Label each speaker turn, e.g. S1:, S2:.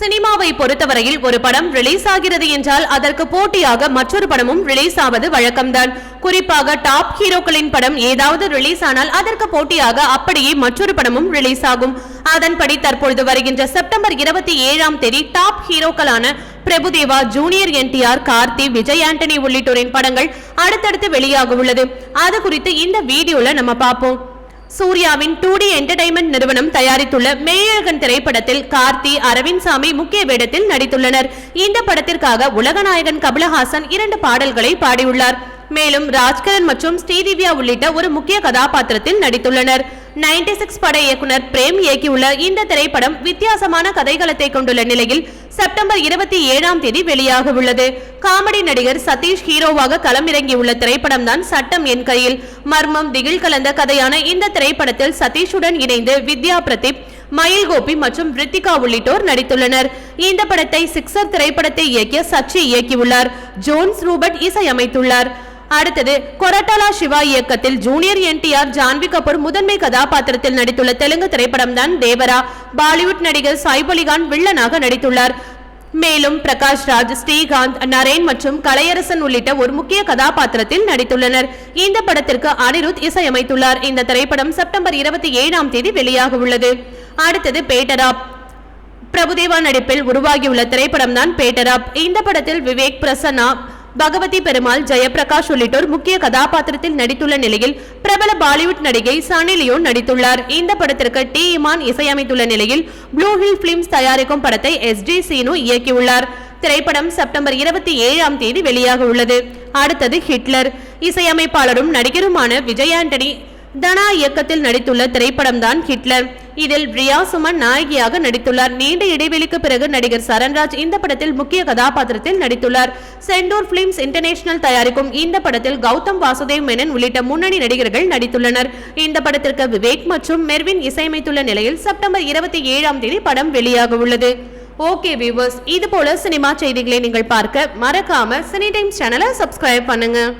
S1: சினிமாவை பொறுத்தவரையில் ஒரு படம் ரிலீஸ் ஆகிறது என்றால் அதற்கு போட்டியாக மற்றொரு படமும் ரிலீஸ் ஆவது வழக்கம்தான். குறிப்பாக டாப் ஹீரோக்களின் படம் ஏதாவது ரிலீஸ் ஆனால் அதற்கு போட்டியாக அப்படியே மற்றொரு படமும் ரிலீஸ் ஆகும். அதன்படி தற்பொழுது வருகின்ற செப்டம்பர் இருபத்தி ஏழாம் தேதி டாப் ஹீரோக்களான பிரபுதேவா ஜூனியர் என்டிஆர் கார்த்தி விஜய் ஆண்டனி உள்ளிட்டோரின் படங்கள் அடுத்தடுத்து வெளியாக உள்ளது அது குறித்து இந்த வீடியோல நம்ம பார்ப்போம். சூர்யாவின் டூ டி என்டர்டைன்மெண்ட் நிறுவனம் தயாரித்துள்ள மேயழகன் திரைப்படத்தில் கார்த்தி அரவிந்த் சாமி முக்கிய வேடத்தில் நடித்துள்ளனர். இந்த படத்திற்காக உலகநாயகன் கமலஹாசன் இரண்டு பாடல்களை பாடியுள்ளார். மேலும் ராஜ்கரன் மற்றும் ஸ்ரீதிவ்யா உள்ளிட்ட ஒரு முக்கிய கதாபாத்திரத்தில் நடித்துள்ளனர். 96 சிக்ஸ் பட இயக்குனர் பிரேம் இயக்கியுள்ள இந்த திரைப்படம் வித்தியாசமான கதைகளத்தை கொண்டுள்ள நிலையில் செப்டம்பர் இருபத்தி ஏழாம் தேதி வெளியாக உள்ளது. காமெடி நடிகர் சதீஷ் ஹீரோவாக களமிறங்கியுள்ள திரைப்படம் தான் சட்டம் என் கையில். மர்மம் திகில் கலந்த கதையான இந்த திரைப்படத்தில் சதீஷுடன் இணைந்து வித்யா பிரதீப் மயில் கோபி மற்றும் ரித்திகா உள்ளிட்டோர் நடித்துள்ளனர். இந்த படத்தை சிக்ஸர் திரைப்படத்தை இயக்கிய சச்சி இயக்கியுள்ளார். ஜோன்ஸ் ரூபர்ட் இசையமைத்துள்ளார். அடுத்தது கொரட்டாலா சிவா இயக்கத்தில் ஜூனியர் என்டிஆர் ஜான்வி கபூர் முதன்மை கதாபாத்திரத்தில் நடித்துள்ள தெலுங்கு திரைப்படம் தான் தேவரா. பாலிவுட் நடிகர் சாய்ப் அலிகான் வில்லனாக நடித்துள்ளார். மேலும் பிரகாஷ் ராஜ் ஸ்ரீகாந்த் நரேன் மற்றும் கலையரசன் உள்ளிட்ட ஒரு முக்கிய கதாபாத்திரத்தில் நடித்துள்ளனர். இந்த படத்திற்கு அனிருத் இசையமைத்துள்ளார். இந்த திரைப்படம் செப்டம்பர் இருபத்தி ஏழாம் தேதி வெளியாக உள்ளது. அடுத்தது பேட்டராப். பிரபுதேவா நடிப்பில் உருவாகியுள்ள திரைப்படம் தான் பேட்டராப். இந்த படத்தில் விவேக் பிரசன்னா பகவதி பெருமாள் ஜெயபிரகாஷ் உள்ளிட்டோர் முக்கிய கதாபாத்திரத்தில் நடித்துள்ள நிலையில் பிரபல பாலிவுட் நடிகை சனி லியோன் நடித்துள்ளார். இந்த படத்திற்கு டி. இமான் இசையமைத்துள்ள நிலையில் ப்ளூ ஹில் பிலிம்ஸ் தயாரிக்கும் படத்தை எஸ். டி. சீனு இயக்கியுள்ளார். திரைப்படம் செப்டம்பர் இருபத்தி ஏழாம் தேதி வெளியாக உள்ளது. அடுத்தது ஹிட்லர். இசையமைப்பாளரும் நடிகருமான விஜய் ஆண்டனி தனா இயக்கத்தில் நடித்துள்ள திரைப்படம் தான் ஹிட்லர். இதில் ரியா சுமன் நாயகியாக நடித்துள்ளார். நீண்ட இடைவெளிக்கு பிறகு நடிகர் சரண்ராஜ் இந்த படத்தில் முக்கிய கதாபாத்திரத்தில் நடித்துள்ளார். செண்டூர் பிலிம்ஸ் இன்டர்நேஷனல் தயாரிக்கும் இந்த படத்தில் கௌதம் வாசுதேவ் மேனன் உள்ளிட்ட முன்னணி நடிகர்கள் நடித்துள்ளனர். இந்த படத்திற்கு விவேக் மற்றும் மெர்வின் இசையமைத்துள்ள நிலையில் செப்டம்பர் இருபத்தி ஏழாம் தேதி படம் வெளியாக உள்ளது. ஓகே வியூவர்ஸ் இது போல சினிமா செய்திகளை நீங்கள் பார்க்க மறக்காம சினி டைம்ஸ் சேனலை சப்ஸ்கிரைப் பண்ணுங்க.